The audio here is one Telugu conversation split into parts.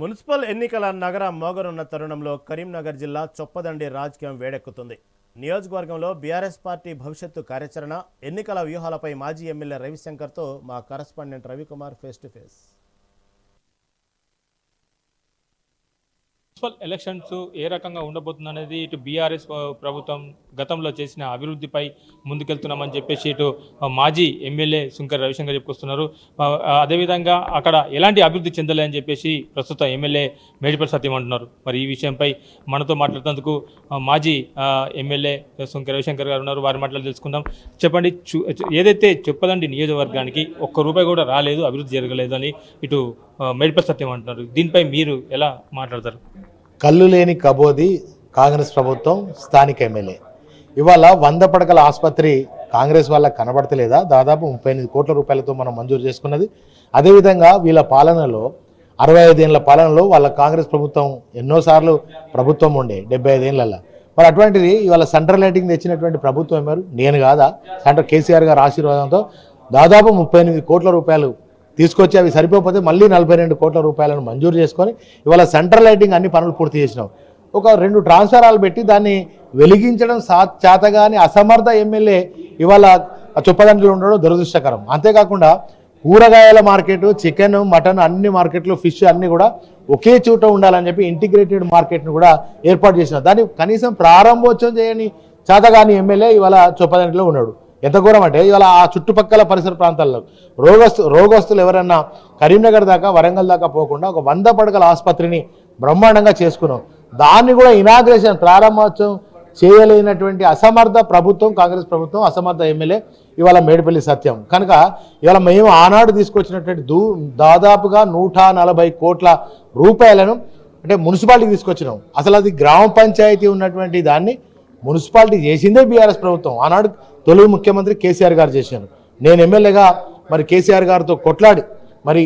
మున్సిపల్ ఎన్నికల నగర మోగనున్న తరుణంలో కరీంనగర్ జిల్లా చొప్పదండి రాజకీయం వేడెక్కుతుంది. నియోజకవర్గంలో బీఆర్ఎస్ పార్టీ భవిష్యత్తు కార్యాచరణ ఎన్నికల వ్యూహాలపై మాజీ ఎమ్మెల్యే రవిశంకర్తో మా correspondent Ravikumar face to face. Municipal elections ఏ రకంగా ఉండబోతుంది అనేది ఇటు బీఆర్ఎస్ ప్రభుత్వం గతంలో చేసిన అభివృద్ధిపై ముందుకెళ్తున్నామని చెప్పేసి ఇటు మాజీ ఎమ్మెల్యే శంకర్ రవిశంకర్ చెప్పుకొస్తున్నారు. అదేవిధంగా అక్కడ ఎలాంటి అభివృద్ధి చెందలే అని చెప్పేసి ప్రస్తుత ఎమ్మెల్యే మేడిపల్లి సత్యం అంటున్నారు. మరి ఈ విషయంపై మనతో మాట్లాడుతున్నందుకు మాజీ ఎమ్మెల్యే శంకర్ రవిశంకర్ గారు ఉన్నారు. వారి మాటలు తెలుసుకుందాం. చెప్పండి ఏదైతే చెప్పదండి నియోజకవర్గానికి ఒక్క రూపాయి కూడా రాలేదు అభివృద్ధి జరగలేదు అని ఇటు ఆ, మేడిపల్లి సత్యం అంటున్నారు. దీనిపై మీరు ఎలా మాట్లాడతారు? కళ్ళు లేని కబోది కాంగ్రెస్ ప్రభుత్వం స్థానిక ఎమ్మెల్యే. ఇవాళ వంద పడకల ఆసుపత్రి కాంగ్రెస్ వాళ్ళకి కనబడతలేదా? దాదాపు ముప్పై ఎనిమిది కోట్ల రూపాయలతో మనం మంజూరు చేసుకున్నది. అదేవిధంగా వీళ్ళ పాలనలో అరవై ఐదేళ్ళ పాలనలో వాళ్ళ కాంగ్రెస్ ప్రభుత్వం ఎన్నోసార్లు ప్రభుత్వం ఉండే డెబ్బై ఐదేళ్ళలో మరి అటువంటిది ఇవాళ సెంట్రల్ లైటింగ్ తెచ్చినటువంటి ప్రభుత్వం ఎవరు? నేను కాదా? సెంటర్ కేసీఆర్ గారి ఆశీర్వాదంతో దాదాపు ముప్పై ఎనిమిది కోట్ల రూపాయలు తీసుకొచ్చి అవి సరిపోతే మళ్ళీ నలభై రెండు కోట్ల రూపాయలను మంజూరు చేసుకొని ఇవాళ సెంట్రల్ లైటింగ్ అన్ని పనులు పూర్తి చేసినాం. ఒక రెండు ట్రాన్స్ఫారాలు పెట్టి దాన్ని వెలిగించడం సా చేతగాని అసమర్థ ఎమ్మెల్యే ఇవాళ చొప్పదండ్రులు ఉండడం దురదృష్టకరం. అంతేకాకుండా కూరగాయల మార్కెట్ చికెన్ మటన్ అన్ని మార్కెట్లు ఫిష్ అన్నీ కూడా ఒకే చోట ఉండాలని చెప్పి ఇంటిగ్రేటెడ్ మార్కెట్ను కూడా ఏర్పాటు చేసిన. దాన్ని కనీసం ప్రారంభోత్సవం చేయని చేతగాని ఎమ్మెల్యే ఇవాళ చొప్పదండ్రిలో ఉన్నాడు. ఎంత ఘోరం అంటే ఇవాళ ఆ చుట్టుపక్కల పరిసర ప్రాంతాల్లో రోగస్తు రోగస్తులు ఎవరన్నా కరీంనగర్ దాకా వరంగల్ దాకా పోకుండా ఒక వంద పడకల ఆసుపత్రిని బ్రహ్మాండంగా చేసుకున్నాం. దాన్ని కూడా ఇనాగ్రేషన్ ప్రారంభోత్సవం చేయలేనటువంటి అసమర్థ ప్రభుత్వం కాంగ్రెస్ ప్రభుత్వం అసమర్థ ఎమ్మెల్యే ఇవాళ మేడిపల్లి సత్యం. కనుక ఇవాళ మేము ఆనాడు తీసుకొచ్చినటువంటి దూ దాదాపుగా నూట నలభై కోట్ల రూపాయలను అంటే మున్సిపాలిటీకి తీసుకొచ్చినాం. అసలు అది గ్రామ పంచాయతీ ఉన్నటువంటి దాన్ని మున్సిపాలిటీ చేసిందే బీఆర్ఎస్ ప్రభుత్వం. ఆనాడు తొలి ముఖ్యమంత్రి కేసీఆర్ గారు చేశారు. నేను ఎమ్మెల్యేగా మరి కేసీఆర్ గారితో కొట్లాడి మరి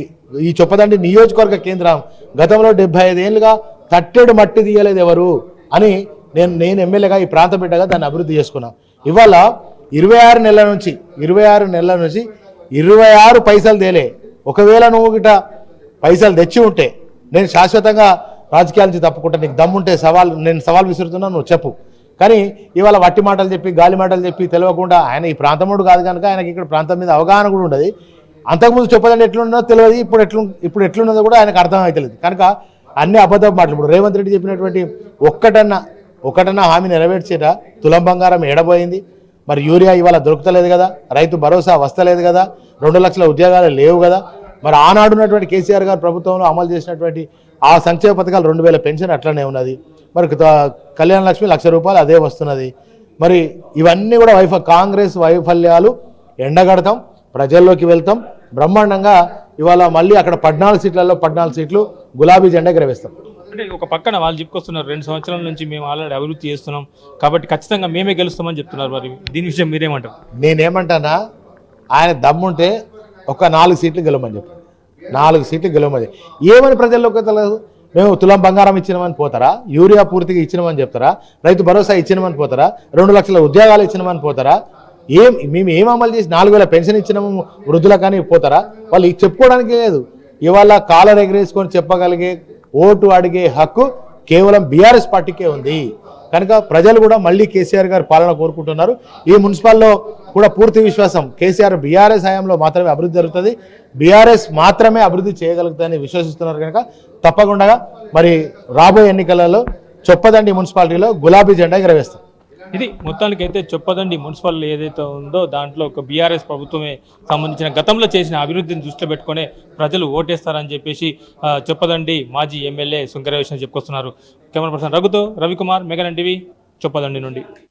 ఈ చొప్పదండి నియోజకవర్గ కేంద్రం గతంలో డెబ్బై ఐదేళ్ళుగా తట్టెడు మట్టి తీయలేదు ఎవరు అని నేను నేను ఎమ్మెల్యేగా ఈ ప్రాంత బిడ్డగా దాన్ని అభివృద్ధి చేసుకున్నాను ఇవాళ ఇరవై ఆరు నెలల నుంచి ఇరవై ఆరు నెలల నుంచి ఇరవై ఆరు పైసలు తేలే. ఒకవేళ నువ్వు గిట పైసలు తెచ్చి ఉంటే నేను శాశ్వతంగా రాజకీయాల నుంచి తప్పుకుంటా నీకు దమ్ముంటే సవాల్ నేను సవాల్ విసురుతున్నా నువ్వు చెప్పు. కానీ ఇవాళ వట్టి మాటలు చెప్పి గాలి మాటలు చెప్పి తెలియకుండా ఆయన ఈ ప్రాంతముడు కాదు కనుక ఆయనకి ఇక్కడ ప్రాంతం మీద అవగాహన కూడా ఉండదు. అంతకుముందు చెప్పదండి ఎట్లున్నదో తెలియదు ఇప్పుడు ఎట్లు ఇప్పుడు ఎట్లున్నదో కూడా ఆయనకు అర్థం అవుతలేదు కనుక అన్ని అబద్ధ మాటలు ఇప్పుడు రేవంత్ రెడ్డి చెప్పినటువంటి ఒక్కటన్నా ఒకటన్నా హామీ నెరవేర్చేట తులం బంగారం ఎడబోయింది మరి యూరియా ఇవాళ దొరుకుతలేదు కదా రైతు భరోసా వస్తలేదు కదా రెండు లక్షల ఉద్యోగాలు లేవు కదా. మరి ఆనాడు ఉన్నటువంటి కేసీఆర్ గారు ప్రభుత్వంలో అమలు చేసినటువంటి ఆ సంక్షేమ పథకాలు రెండు వేల పెన్షన్ అట్లనే ఉన్నది. మరి కళ్యాణ లక్ష్మి లక్ష రూపాయలు అదే వస్తున్నది. మరి ఇవన్నీ కూడా వైఫ కాంగ్రెస్ వైఫల్యాలు ఎండగడతాం ప్రజల్లోకి వెళ్తాం. బ్రహ్మాండంగా ఇవాళ మళ్ళీ అక్కడ పద్నాలుగు సీట్లలో పద్నాలుగు సీట్లు గులాబీ జెండా ఎగరవేస్తాం. అంటే ఒక పక్కన వాళ్ళు చెప్పుకొస్తున్నారు రెండు సంవత్సరాల నుంచి మేము ఆల్రెడీ అభివృద్ధి చేస్తున్నాం కాబట్టి ఖచ్చితంగా మేమే గెలుస్తామని చెప్తున్నారు మరి. దీని విషయం మీరేమంటారు? నేనేమంటానా ఆయన దమ్ముంటే ఒక నాలుగు సీట్లు గెలవమని చెప్పండి. నాలుగు సీట్లు గెలవమని ఏమని ప్రజల్లోకి తెలియదు మేము తులం బంగారం ఇచ్చినామని పోతారా? యూరియా పూర్తిగా ఇచ్చినామని చెప్తారా? రైతు భరోసా ఇచ్చినామని పోతారా? రెండు లక్షల ఉద్యోగాలు ఇచ్చినామని పోతారా? ఏం మేము ఏం అమలు చేసి నాలుగు వేల పెన్షన్ ఇచ్చినాము వృద్ధులకు కానీ పోతారా? వాళ్ళు చెప్పుకోవడానికి లేదు. ఇవాళ కాలర్ ఎగరేసుకొని చెప్పగలిగే ఓటు అడిగే హక్కు కేవలం బీఆర్ఎస్ పార్టీకే ఉంది. కనుక ప్రజలు కూడా మళ్ళీ కేసీఆర్ గారు పాలన కోరుకుంటున్నారు. ఈ మున్సిపాల్లో కూడా పూర్తి విశ్వాసం. కేసీఆర్ బీఆర్ఎస్ హయాంలో మాత్రమే అభివృద్ధి జరుగుతుంది. బీఆర్ఎస్ మాత్రమే అభివృద్ధి చేయగలుగుతుందని విశ్వసిస్తున్నారు కనుక తప్పకుండా మరి రాబోయే ఎన్నికలలో చొప్పదండి మున్సిపాలిటీలో గులాబీ జెండా ఎగరవేస్తాం. ఇది మొత్తానికి అయితే చొప్పదండి మున్సిపల్ ఏదైతే ఉందో దాంట్లో ఒక బీఆర్ఎస్ ప్రభుత్వమే సంబంధించిన గతంలో చేసిన అభివృద్ధిని దృష్టిలో పెట్టుకునే ప్రజలు ఓటేస్తారని చెప్పేసి చొప్పదండి మాజీ ఎమ్మెల్యే శంకరవేశం చెప్పుకొస్తున్నారు. కెమెరా పర్సన్ రఘుతో రవికుమార్ మెగన్ టీవీ నుండి.